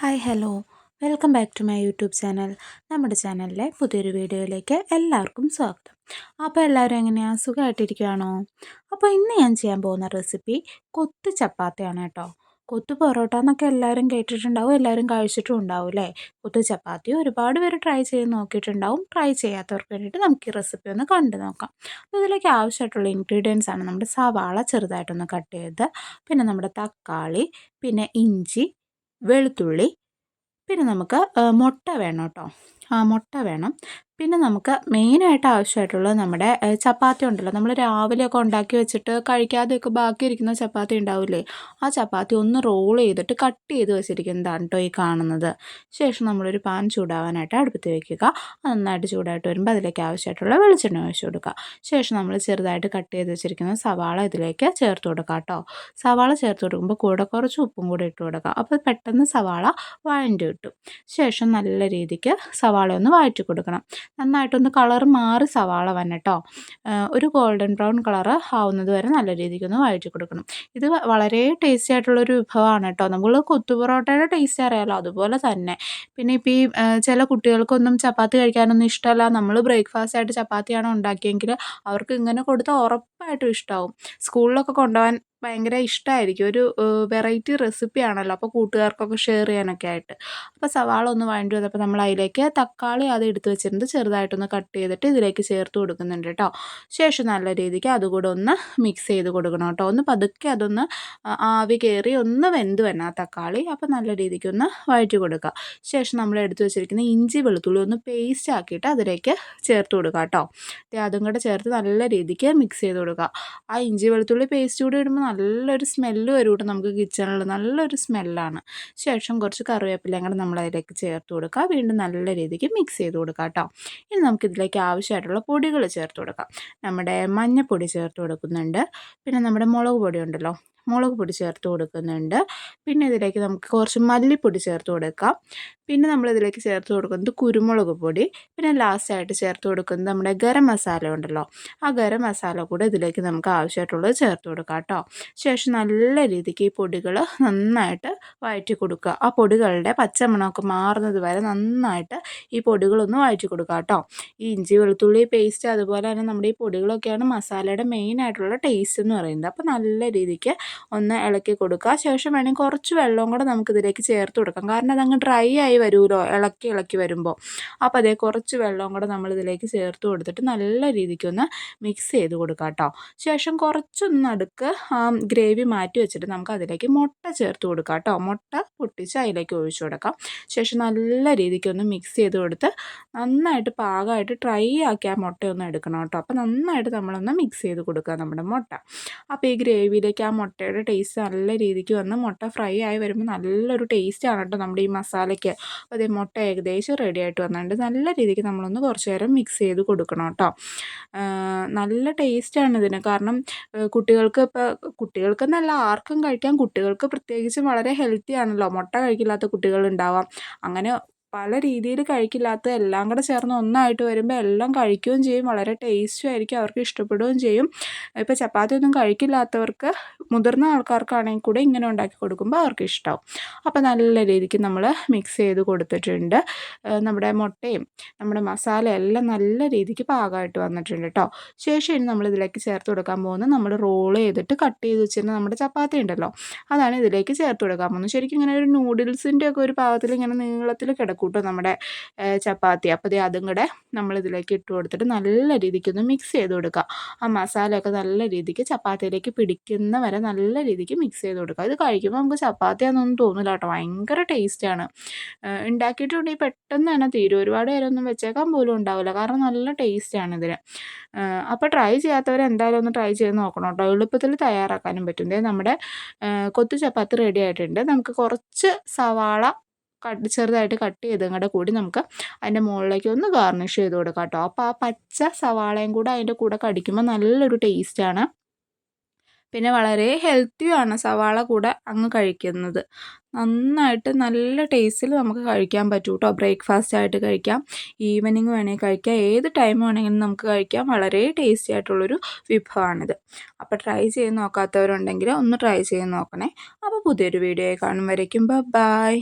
Hi hello welcome back to my YouTube channel നമ്മുടെ ചാനലിലെ പുതിയൊരു വീഡിയോയിലേക്ക് എല്ലാവർക്കും സ്വാഗതം. അപ്പോൾ എല്ലാവരും എങ്ങനെയാണ് സുഖമായിട്ടിരിക്കുകയാണോ അപ്പോൾ ഇന്ന് ഞാൻ ചെയ്യാൻ പോകുന്ന റെസിപ്പി കൊത്ത് ചപ്പാത്തിയാണ് കേട്ടോ. കൊത്തു പൊറോട്ട എന്നൊക്കെ എല്ലാവരും കേട്ടിട്ടുണ്ടാവും എല്ലാവരും കഴിച്ചിട്ടും ഉണ്ടാവും അല്ലേ? കൊത്തു ചപ്പാത്തി ഒരുപാട് പേര് ട്രൈ ചെയ്ത് നോക്കിയിട്ടുണ്ടാവും ട്രൈ ചെയ്യാത്തവർക്ക് വേണ്ടിയിട്ട് നമുക്ക് ഈ റെസിപ്പി ഒന്ന് കണ്ടു നോക്കാം. അപ്പോൾ ഇതിലേക്ക് ആവശ്യമായിട്ടുള്ള ഇൻഗ്രീഡിയൻസ് ആണ് നമ്മുടെ സവാള ചെറുതായിട്ടൊന്ന് കട്ട് ചെയ്ത് പിന്നെ നമ്മുടെ തക്കാളി പിന്നെ ഇഞ്ചി വെളുത്തുള്ളി. പിന്നെ നമുക്ക് മുട്ട വേണം കേട്ടോ. മുട്ട വേണം. പിന്നെ നമുക്ക് മെയിനായിട്ട് ആവശ്യമായിട്ടുള്ളത് നമ്മുടെ ചപ്പാത്തി ഉണ്ടല്ലോ. നമ്മൾ രാവിലെയൊക്കെ ഉണ്ടാക്കി വെച്ചിട്ട് കഴിക്കാതെയൊക്കെ ബാക്കി ഇരിക്കുന്ന ചപ്പാത്തി ഉണ്ടാവില്ലേ? ആ ചപ്പാത്തി ഒന്ന് റോൾ ചെയ്തിട്ട് കട്ട് ചെയ്ത് വെച്ചിരിക്കുന്നതാണ് കേട്ടോ ഈ കാണുന്നത്. ശേഷം നമ്മളൊരു പാൻ ചൂടാവാനായിട്ട് അടുപ്പത്ത് വയ്ക്കുക നന്നായിട്ട് ചൂടായിട്ട് വരുമ്പോൾ അതിലേക്ക് ആവശ്യമായിട്ടുള്ള വെളിച്ചെണ്ണ ഒഴിച്ചു കൊടുക്കുക. ശേഷം നമ്മൾ ചെറുതായിട്ട് കട്ട് ചെയ്ത് വെച്ചിരിക്കുന്ന സവാള ഇതിലേക്ക് ചേർത്ത് കൊടുക്കുക കേട്ടോ സവാള ചേർത്ത് കൊടുക്കുമ്പോൾ കൂടെ കുറച്ച് ഉപ്പും കൂടെ ഇട്ട് കൊടുക്കുക. അപ്പോൾ പെട്ടെന്ന് സവാള വഴണ്ടി കിട്ടും. ശേഷം നല്ല രീതിക്ക് സവാള ഒന്ന് വഴറ്റി കൊടുക്കണം. നന്നായിട്ടൊന്ന് കളർ മാറി സവാള വന്നട്ടോ. ഒരു ഗോൾഡൻ ബ്രൗൺ കളർ ആവുന്നത് വരെ നല്ല രീതിക്കൊന്ന് വഴറ്റി കൊടുക്കണം. ഇത് വളരെ ടേസ്റ്റി ആയിട്ടുള്ളൊരു വിഭവമാണ് കേട്ടോ നമ്മൾ കൊത്തു പൊറോട്ടയുടെ ടേസ്റ്റ് അറിയാമല്ലോ അതുപോലെ തന്നെ. പിന്നെ ഇപ്പോൾ ഈ ചില കുട്ടികൾക്കൊന്നും ചപ്പാത്തി കഴിക്കാനൊന്നും ഇഷ്ടമല്ല നമ്മൾ ബ്രേക്ക്ഫാസ്റ്റ് ആയിട്ട് ചപ്പാത്തിയാണ് ഉണ്ടാക്കിയെങ്കിൽ അവർക്ക് ഇങ്ങനെ കൊടുത്താൽ ഉറപ്പായിട്ടും ഇഷ്ടമാവും സ്കൂളിലൊക്കെ കൊണ്ടുപോകാൻ ഭയങ്കര ഇഷ്ടമായിരിക്കും ഒരു വെറൈറ്റി റെസിപ്പി ആണല്ലോ. അപ്പോൾ കൂട്ടുകാർക്കൊക്കെ ഷെയർ ചെയ്യാനൊക്കെ ആയിട്ട്. അപ്പോൾ സവാള ഒന്ന് വഴണ്ടി വന്നപ്പോൾ നമ്മൾ അതിലേക്ക് തക്കാളി അത് എടുത്ത് വെച്ചിട്ടുണ്ട്. ചെറുതായിട്ടൊന്ന് കട്ട് ചെയ്തിട്ട് ഇതിലേക്ക് ചേർത്ത് കൊടുക്കുന്നുണ്ട് കേട്ടോ. ശേഷം നല്ല രീതിക്ക് അതുകൂടെ ഒന്ന് മിക്സ് ചെയ്ത് കൊടുക്കണം കേട്ടോ. ഒന്ന് പതുക്കെ അതൊന്ന് ആവി കയറി ഒന്ന് വെന്ത് വരണം ആ തക്കാളി. അപ്പോൾ നല്ല രീതിക്ക് ഒന്ന് വഴറ്റി കൊടുക്കുക ശേഷം നമ്മൾ എടുത്ത് വെച്ചിരിക്കുന്ന ഇഞ്ചി വെളുത്തുള്ളി ഒന്ന് പേസ്റ്റ് ആക്കിയിട്ട് അതിലേക്ക് ചേർത്ത് കൊടുക്കുക കേട്ടോ. അതും കൂടെ ചേർത്ത് നല്ല രീതിക്ക് മിക്സ് ചെയ്ത് കൊടുക്കുക ആ ഇഞ്ചി വെളുത്തുള്ളി പേസ്റ്റ് കൂടി ഇടുമ്പോൾ നല്ലൊരു സ്മെല്ല് വരും കേട്ടോ നമുക്ക് കിച്ചണിൽ നല്ലൊരു സ്മെല്ലാണ് ശേഷം കുറച്ച് കറിവേപ്പിലയും കൂടെ നമ്മൾ അതിലേക്ക് ചേർത്ത് കൊടുക്കുക വീണ്ടും നല്ല രീതിക്ക് മിക്സ് ചെയ്ത് കൊടുക്കുക കേട്ടോ ഇനി നമുക്കിതിലേക്ക് ആവശ്യമായിട്ടുള്ള പൊടികൾ ചേർത്ത് കൊടുക്കാം. നമ്മുടെ മഞ്ഞൾപ്പൊടി ചേർത്ത് കൊടുക്കുന്നുണ്ട്. പിന്നെ നമ്മുടെ മുളക് പൊടി ഉണ്ടല്ലോ. മുളക് പൊടി ചേർത്ത് കൊടുക്കുന്നുണ്ട്. പിന്നെ ഇതിലേക്ക് നമുക്ക് കുറച്ച് മല്ലിപ്പൊടി ചേർത്ത് കൊടുക്കാം. പിന്നെ നമ്മളിതിലേക്ക് ചേർത്ത് കൊടുക്കുന്നത് കുരുമുളക് പൊടി. പിന്നെ ലാസ്റ്റായിട്ട് ചേർത്ത് കൊടുക്കുന്നത് നമ്മുടെ ഗരം മസാല ഉണ്ടല്ലോ. ആ ഗരം മസാല കൂടെ ഇതിലേക്ക് നമുക്ക് ആവശ്യമായിട്ടുള്ളത് ചേർത്ത് കൊടുക്കാം കേട്ടോ. ശേഷം നല്ല രീതിക്ക് ഈ പൊടികൾ നന്നായിട്ട് വഴറ്റി കൊടുക്കുക. ആ പൊടികളുടെ പച്ചമണമൊക്കെ മാറുന്നത് വരെ നന്നായിട്ട് ഈ പൊടികളൊന്ന് വഴറ്റി കൊടുക്കുക കേട്ടോ. ഈ ഇഞ്ചി വെളുത്തുള്ളി പേസ്റ്റ് അതുപോലെ തന്നെ നമ്മുടെ ഈ പൊടികളൊക്കെയാണ് മസാലയുടെ മെയിൻ ആയിട്ടുള്ള ടേസ്റ്റ് എന്ന് പറയുന്നത്. അപ്പോൾ നല്ല രീതിക്ക് ഒന്ന് ഇളക്കി കൊടുക്കുക. ശേഷം വേണമെങ്കിൽ കുറച്ച് വെള്ളവും കൂടെ നമുക്കിതിലേക്ക് ചേർത്ത് കൊടുക്കാം. കാരണം അതങ്ങ് ഡ്രൈ ആയി വരുമല്ലോ ഇളക്കി ഇളക്കി വരുമ്പോൾ. അപ്പോൾ അതേ കുറച്ച് വെള്ളവും കൂടെ നമ്മളിതിലേക്ക് ചേർത്ത് കൊടുത്തിട്ട് നല്ല രീതിക്കൊന്ന് മിക്സ് ചെയ്ത് കൊടുക്കാം കേട്ടോ. ശേഷം കുറച്ചൊന്ന് നടുക്ക് ഗ്രേവി മാറ്റി വെച്ചിട്ട് നമുക്ക് അതിലേക്ക് മുട്ട ചേർത്ത് കൊടുക്കാം കേട്ടോ. മുട്ട പൊട്ടിച്ച് അതിലേക്ക് ഒഴിച്ചു കൊടുക്കാം. ശേഷം നല്ല രീതിക്കൊന്ന് മിക്സ് ചെയ്ത് കൊടുത്ത് നന്നായിട്ട് പാകമായിട്ട് ട്രൈ ആക്കി ആ മുട്ടയൊന്ന് എടുക്കണം കേട്ടോ. അപ്പോൾ നന്നായിട്ട് നമ്മളൊന്ന് മിക്സ് ചെയ്ത് കൊടുക്കുക നമ്മുടെ മുട്ട. അപ്പോൾ ഈ ഗ്രേവിയിലേക്ക് ആ മുട്ടയുടെ ടേസ്റ്റ് നല്ല രീതിക്ക് വന്ന് മുട്ട ഫ്രൈ ആയി വരുമ്പോൾ നല്ലൊരു ടേസ്റ്റാണ് കേട്ടോ നമ്മുടെ ഈ മസാലയ്ക്ക്. അപ്പോൾ അതേ മുട്ട ഏകദേശം റെഡി ആയിട്ട് വന്നിട്ടുണ്ട്. നല്ല രീതിക്ക് നമ്മളൊന്ന് കുറച്ച് നേരം മിക്സ് ചെയ്ത് കൊടുക്കണം കേട്ടോ. നല്ല ടേസ്റ്റാണ് ഇതിന്. കാരണം കുട്ടികൾക്ക് ഇപ്പോൾ കുട്ടികൾക്കെന്നല്ല ആർക്കും കഴിക്കാം. കുട്ടികൾക്ക് പ്രത്യേകിച്ചും വളരെ ഹെൽത്തി ആണല്ലോ. മുട്ട കഴിക്കില്ലാത്ത കുട്ടികളുണ്ടാവാം അങ്ങനെ പല രീതിയിൽ കഴിക്കില്ലാത്ത എല്ലാം കൂടെ ചേർന്ന് ഒന്നായിട്ട് വരുമ്പോൾ എല്ലാം കഴിക്കുകയും ചെയ്യും. വളരെ ടേസ്റ്റും ആയിരിക്കും അവർക്ക് ഇഷ്ടപ്പെടുകയും ചെയ്യും. ഇപ്പോൾ ചപ്പാത്തി ഒന്നും കഴിക്കില്ലാത്തവർക്ക് മുതിർന്ന ആൾക്കാർക്കാണെങ്കിൽ കൂടെ ഇങ്ങനെ ഉണ്ടാക്കി കൊടുക്കുമ്പോൾ അവർക്ക് ഇഷ്ടമാവും അപ്പോൾ നല്ല രീതിക്ക് നമ്മൾ മിക്സ് ചെയ്ത് കൊടുത്തിട്ടുണ്ട്. നമ്മുടെ മുട്ടയും നമ്മുടെ മസാല എല്ലാം നല്ല രീതിക്ക് പാകമായിട്ട് വന്നിട്ടുണ്ട് കേട്ടോ ശേഷം ഇനി നമ്മൾ ഇതിലേക്ക് ചേർത്ത് കൊടുക്കാൻ പോകുന്നത് നമ്മൾ റോൾ ചെയ്തിട്ട് കട്ട് ചെയ്ത് വെച്ചിരുന്ന നമ്മുടെ ചപ്പാത്തി ഉണ്ടല്ലോ. അതാണ് ഇതിലേക്ക് ചേർത്ത് കൊടുക്കാൻ പോകുന്നത്. ശരിക്കും ഇങ്ങനെ ഒരു നൂഡിൽസിന്റെ ഒക്കെ ഒരു പാകത്തിൽ ഇങ്ങനെ നീളത്തിൽ കിടക്കും. കൂട്ടും നമ്മുടെ ചപ്പാത്തി. അപ്പോൾ ദേ അതും കൂടെ നമ്മളിതിലേക്ക് ഇട്ട് കൊടുത്തിട്ട് നല്ല രീതിക്കൊന്ന് മിക്സ് ചെയ്ത് കൊടുക്കുക ആ മസാലയൊക്കെ നല്ല രീതിക്ക് ചപ്പാത്തിയിലേക്ക് പിടിക്കുന്ന വരെ നല്ല രീതിക്ക് മിക്സ് ചെയ്ത് കൊടുക്കുക ഇത് കഴിക്കുമ്പോൾ നമുക്ക് ചപ്പാത്തിയാണെന്നൊന്നും തോന്നില്ല കേട്ടോ. ഭയങ്കര ടേസ്റ്റാണ് ഉണ്ടാക്കിയിട്ടുണ്ടെങ്കിൽ പെട്ടെന്ന് തന്നെ തീരും. ഒരുപാട് പേരൊന്നും വെച്ചേക്കാൻ പോലും ഉണ്ടാവില്ല. കാരണം നല്ല ടേസ്റ്റാണ് ഇതിന്. അപ്പോൾ ട്രൈ ചെയ്യാത്തവർ എന്തായാലും ഒന്ന് ട്രൈ ചെയ്ത് നോക്കണം കേട്ടോ. എളുപ്പത്തിൽ തയ്യാറാക്കാനും പറ്റും. നമ്മുടെ കൊത്തു ചപ്പാത്തി റെഡി ആയിട്ടുണ്ട്. നമുക്ക് കുറച്ച് സവാള കട്ട് ചെറുതായിട്ട് കട്ട് ചെയ്തും കൂടെ കൂടി നമുക്ക് അതിന്റെ മുകളിലേക്ക് ഒന്ന് ഗാർണിഷ് ചെയ്ത് കൊടുക്കാം കേട്ടോ. അപ്പോൾ ആ പച്ച സവാളയും കൂടെ അതിന്റെ കൂടെ കടിക്കുമ്പോൾ നല്ലൊരു ടേസ്റ്റാണ് പിന്നെ വളരെ ഹെൽത്തിയുമാണ് സവാള കൂടെ അങ്ങ് കഴിക്കുന്നത്. നന്നായിട്ട് നല്ല ടേസ്റ്റിൽ നമുക്ക് കഴിക്കാൻ പറ്റും കേട്ടോ ബ്രേക്ക്ഫാസ്റ്റ് ആയിട്ട് കഴിക്കാം ഈവനിങ് വേണമെങ്കിൽ കഴിക്കാം ഏത് ടൈം വേണമെങ്കിലും നമുക്ക് കഴിക്കാം. വളരെ ടേസ്റ്റി ആയിട്ടുള്ളൊരു വിഭവമാണിത് അപ്പോൾ ട്രൈ ചെയ്ത് നോക്കാത്തവരുണ്ടെങ്കിൽ ഒന്ന് ട്രൈ ചെയ്ത് നോക്കണേ. അപ്പോൾ പുതിയൊരു വീഡിയോ കാണും വരയ്ക്കും. ബൈ